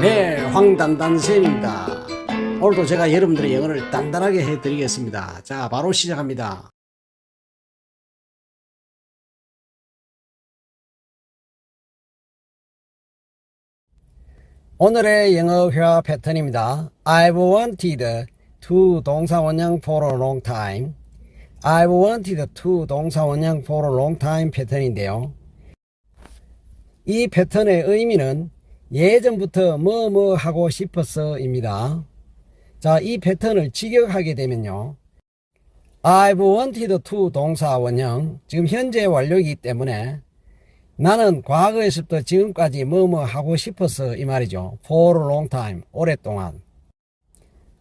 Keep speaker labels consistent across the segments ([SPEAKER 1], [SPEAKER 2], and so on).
[SPEAKER 1] 네, 황단단쌤입니다. 오늘도 제가 여러분들의 영어를 단단하게 해드리겠습니다. 자, 바로 시작합니다. 오늘의 영어 회화 패턴입니다. I've wanted to 동사 원형 for a long time. I've wanted to 동사 원형 for a long time 패턴인데요. 이 패턴의 의미는 예전부터 뭐 뭐 하고 싶었어 입니다. 자, 이 패턴을 직역하게 되면요. I've wanted to 동사 원형 지금 현재 완료이기 때문에 나는 과거에서부터 지금까지 뭐 뭐 하고 싶었어 이 말이죠. For a long time 오랫동안.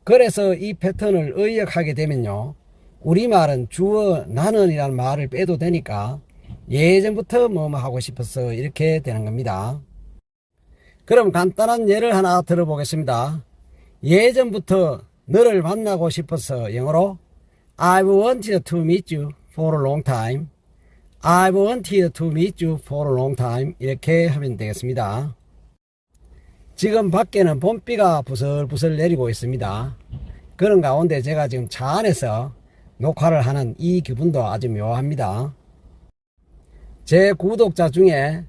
[SPEAKER 1] 그래서 이 패턴을 의역하게 되면요. 우리말은 주어 나는이라는 말을 빼도 되니까 예전부터 뭐 뭐 하고 싶었어 이렇게 되는 겁니다. 그럼 간단한 예를 하나 들어보겠습니다. 예전부터 너를 만나고 싶어서 영어로 I've wanted to meet you for a long time. I've wanted to meet you for a long time. 이렇게 하면 되겠습니다. 지금 밖에는 봄비가 부슬부슬 내리고 있습니다. 그런 가운데 제가 지금 차 안에서 녹화를 하는 이 기분도 아주 묘합니다. 제 구독자 중에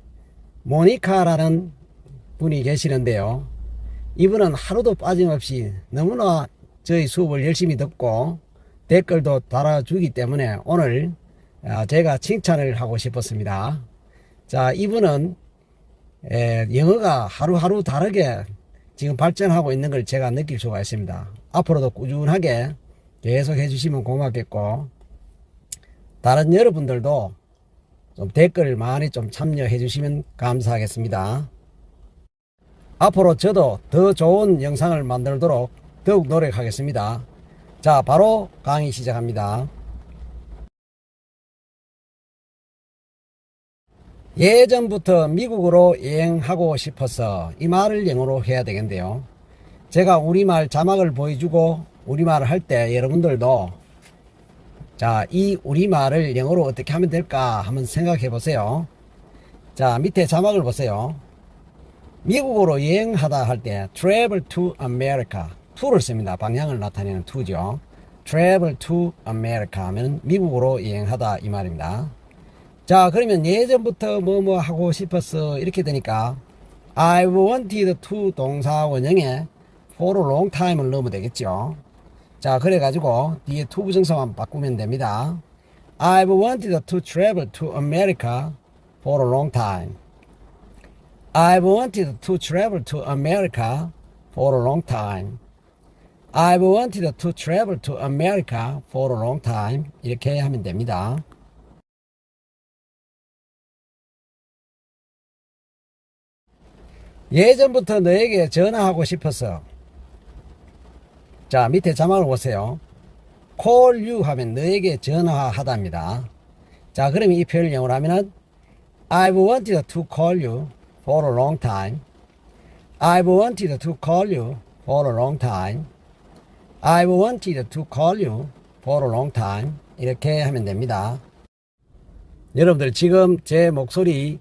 [SPEAKER 1] 모니카라는 분이 계시는데요. 이분은 하루도 빠짐없이 너무나 저희 수업을 열심히 듣고 댓글도 달아주기 때문에 오늘 아, 제가 칭찬을 하고 싶었습니다. 자, 이분은 에, 영어가 하루하루 다르게 지금 발전하고 있는 걸 제가 느낄 수가 있습니다. 앞으로도 꾸준하게 계속 해주시면 고맙겠고, 다른 여러분들도 좀 댓글 많이 좀 참여해 주시면 감사하겠습니다. 앞으로 저도 더 좋은 영상을 만들도록 더욱 노력하겠습니다. 자, 바로 강의 시작합니다. 예전부터 미국으로 여행하고 싶어서 이 말을 영어로 해야 되겠는데요. 제가 우리말 자막을 보여주고 우리말을 할 때 여러분들도 자, 이 우리말을 영어로 어떻게 하면 될까 한번 생각해 보세요. 자, 밑에 자막을 보세요. 미국으로 여행하다 할 때 travel to America to를 씁니다. 방향을 나타내는 to죠. travel to America 하면 미국으로 여행하다 이 말입니다. 자, 그러면 예전부터 뭐 뭐 하고 싶었어 이렇게 되니까 I wanted to 동사 원형에 for a long time을 넣으면 되겠죠. 자, 그래 가지고 뒤에 to 부정사만 바꾸면 됩니다. I've wanted to travel to America for a long time. I've wanted to travel to America for a long time. I've wanted to travel to America for a long time. 이렇게 하면 됩니다. 예전부터 너에게 전화하고 싶었어. 자, 밑에 자막을 보세요. call you 하면 너에게 전화하다입니다. 자, 그러면 이 표현을 영어로 하면은 I've wanted to call you for a long time. I've wanted to call you for a long time. I've wanted to call you for a long time. 이렇게 하면 됩니다. 여러분들 지금 제 목소리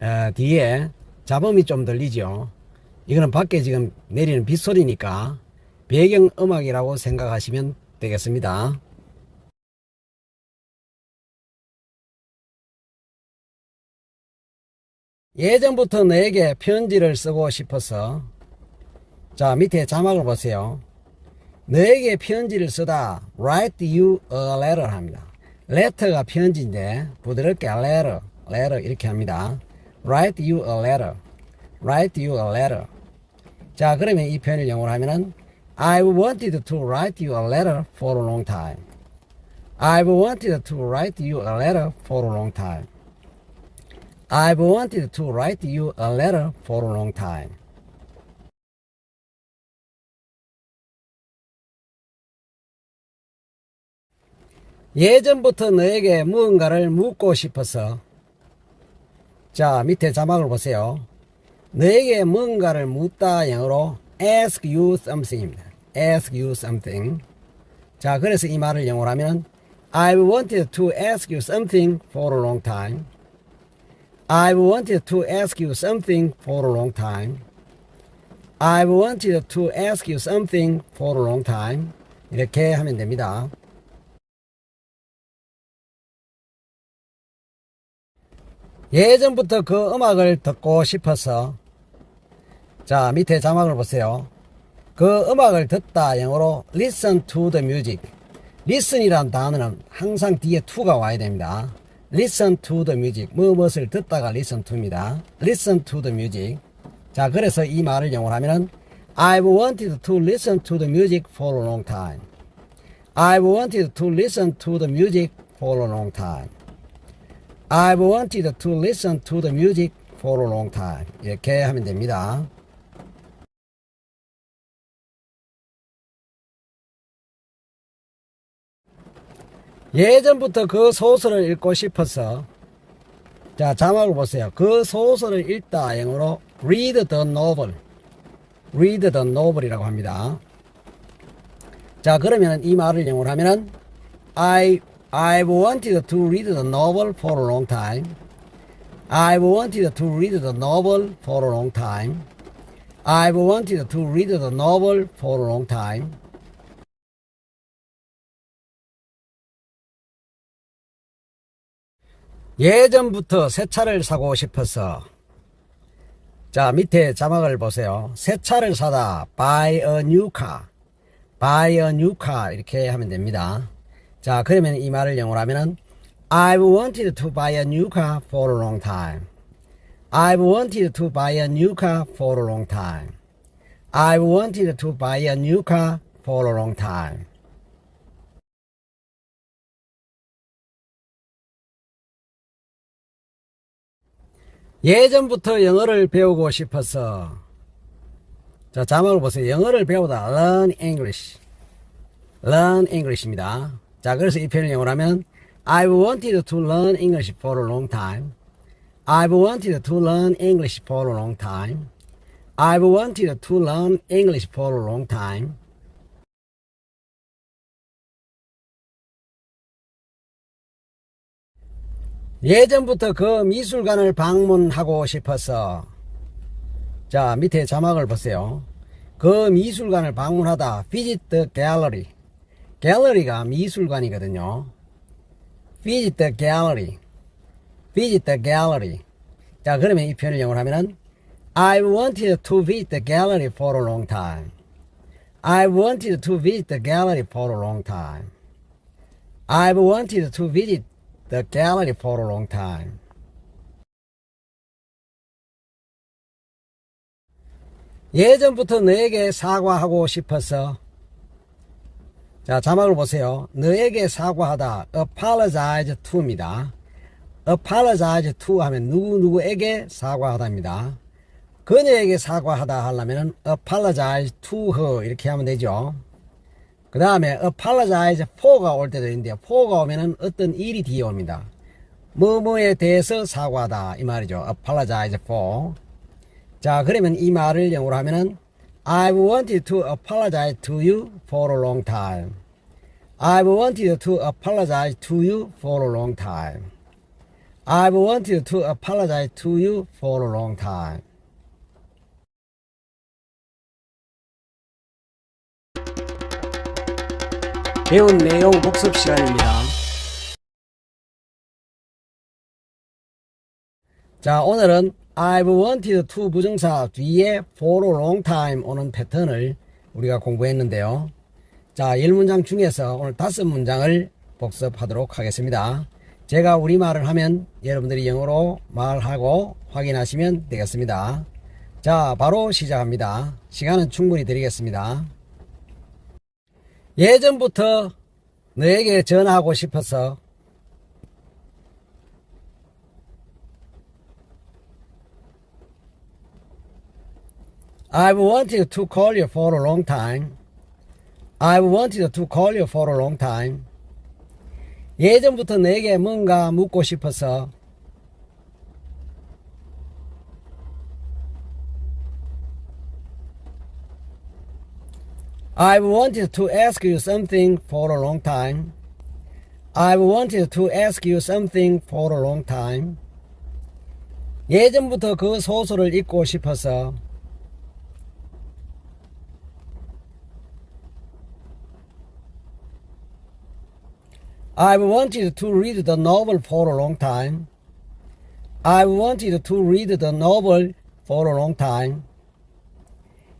[SPEAKER 1] 어, 뒤에 잡음이 좀 들리죠. 이거는 밖에 지금 내리는 빗소리니까 배경 음악이라고 생각하시면 되겠습니다. 예전부터 너에게 편지를 쓰고 싶어서 자 밑에 자막을 보세요. 너에게 편지를 쓰다 write you a letter 합니다. letter가 편지인데 부드럽게 letter, letter 이렇게 합니다. write you a letter, write you a letter. 자 그러면 이 표현을 영어로 하면은 I've wanted to write you a letter for a long time. I've wanted to write you a letter for a long time. I've wanted to write you a letter for a long time. ask you something입니다. ask you something. 자 그래서 이 말을 영어로 하면 I've wanted to ask you something for a long time. I've wanted to ask you something for a long time. I've wanted to ask you something for a long time. 이렇게 하면 됩니다. 예전부터 그 음악을 듣고 싶어서 자 밑에 자막을 보세요. 그 음악을 듣다 영어로 listen to the music. listen이란 단어는 항상 뒤에 to가 와야 됩니다. Listen to the music. 무엇을 듣다가 listen to입니다. listen to the music. 자, 그래서 이 말을 영어로 하면은 I've wanted to listen to the music for a long time. I've wanted to listen to the music for a long time. I've wanted to listen to the music for a long time. 이렇게 하면 됩니다. 예전부터 그 소설을 읽고 싶어서 자 자막을 보세요. 그 소설을 읽다 영어로 read the novel, read the novel이라고 합니다. 자 그러면 이 말을 영어로 하면은 I I've wanted to read the novel for a long time. I've wanted to read the novel for a long time. I've wanted to read the novel for a long time. 예전부터 새 차를 사고 싶어서 자 밑에 자막을 보세요 새 차를 사다 buy a new car buy a new car 이렇게 하면 됩니다 자 그러면 이 말을 영어로 하면은 I've wanted to buy a new car for a long time I've wanted to buy a new car for a long time I've wanted to buy a new car for a long time 예전부터 영어를 배우고 싶어서 자 자막을 보세요. 영어를 배우다 learn English, learn English입니다. 자 그래서 이 표현을 영어로 하면 I've wanted to learn English for a long time. I've wanted to learn English for a long time. I've wanted to learn English for a long time. 예전부터 그 미술관을 방문하고 싶어서 자 밑에 자막을 보세요. 그 미술관을 방문하다 visit the gallery. 갤러리가 미술관이거든요. visit the gallery. visit the gallery. 자 그러면 이 표현을 영어로 하면은 I wanted to visit the gallery for a long time. I wanted to visit the gallery for a long time. I've wanted to visit the gallery for a long time. 예전부터 너에게 사과하고 싶어서 자 자막을 보세요. apologize to입니다. apologize to 하면 누구누구에게 사과하다입니다. 그녀에게 사과하다 하려면 apologize to her 이렇게 하면 되죠. 그 다음에 apologize for가 올 때도 있는데 for가 오면은 어떤 일이 뒤에 옵니다. 뭐뭐에 대해서 사과하다 이 말이죠. apologize for. 자 그러면 이 말을 영어로 하면은 I've wanted to apologize to you for a long time. I've wanted to apologize to you for a long time. I've wanted to apologize to you for a long time. 배운 내용 복습 시간입니다. 자, 오늘은 I've wanted to 부정사 뒤에 for a long time 오는 패턴을 우리가 공부했는데요. 자, 10문장 중에서 오늘 다섯 문장을 복습하도록 하겠습니다. 제가 우리말을 하면 여러분들이 영어로 말하고 확인하시면 되겠습니다. 자, 바로 시작합니다. 시간은 충분히 드리겠습니다. 예전부터 너에게 전화하고 싶어서 I've wanted to call you for a long time. I've wanted to call you for a long time. 예전부터 내게 뭔가 묻고 싶어 I wanted to ask you something for a long time. I wanted to ask you something for a long time. 예전부터 그 소설을 읽고 싶어서 I've wanted to read the novel for a long time. I've wanted to read the novel for a long time.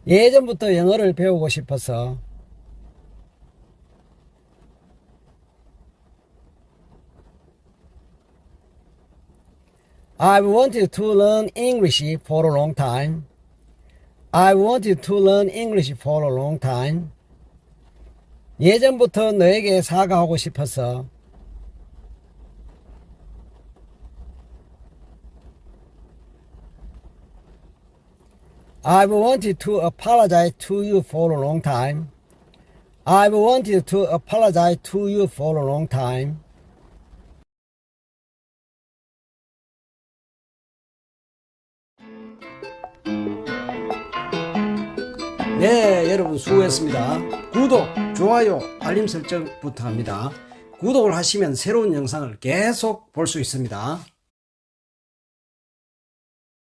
[SPEAKER 1] 예전부터 영어를 배우고 싶어서 I've wanted to learn English for a long time. I've wanted to learn English for a long time. 예전부터 너에게 사과하고 싶어서 I've wanted to apologize to you for a long time. I've wanted to apologize to you for a long time. 네, 여러분 수고했습니다. 구독, 좋아요, 알림 설정 부탁합니다. 구독을 하시면 새로운 영상을 계속 볼 수 있습니다.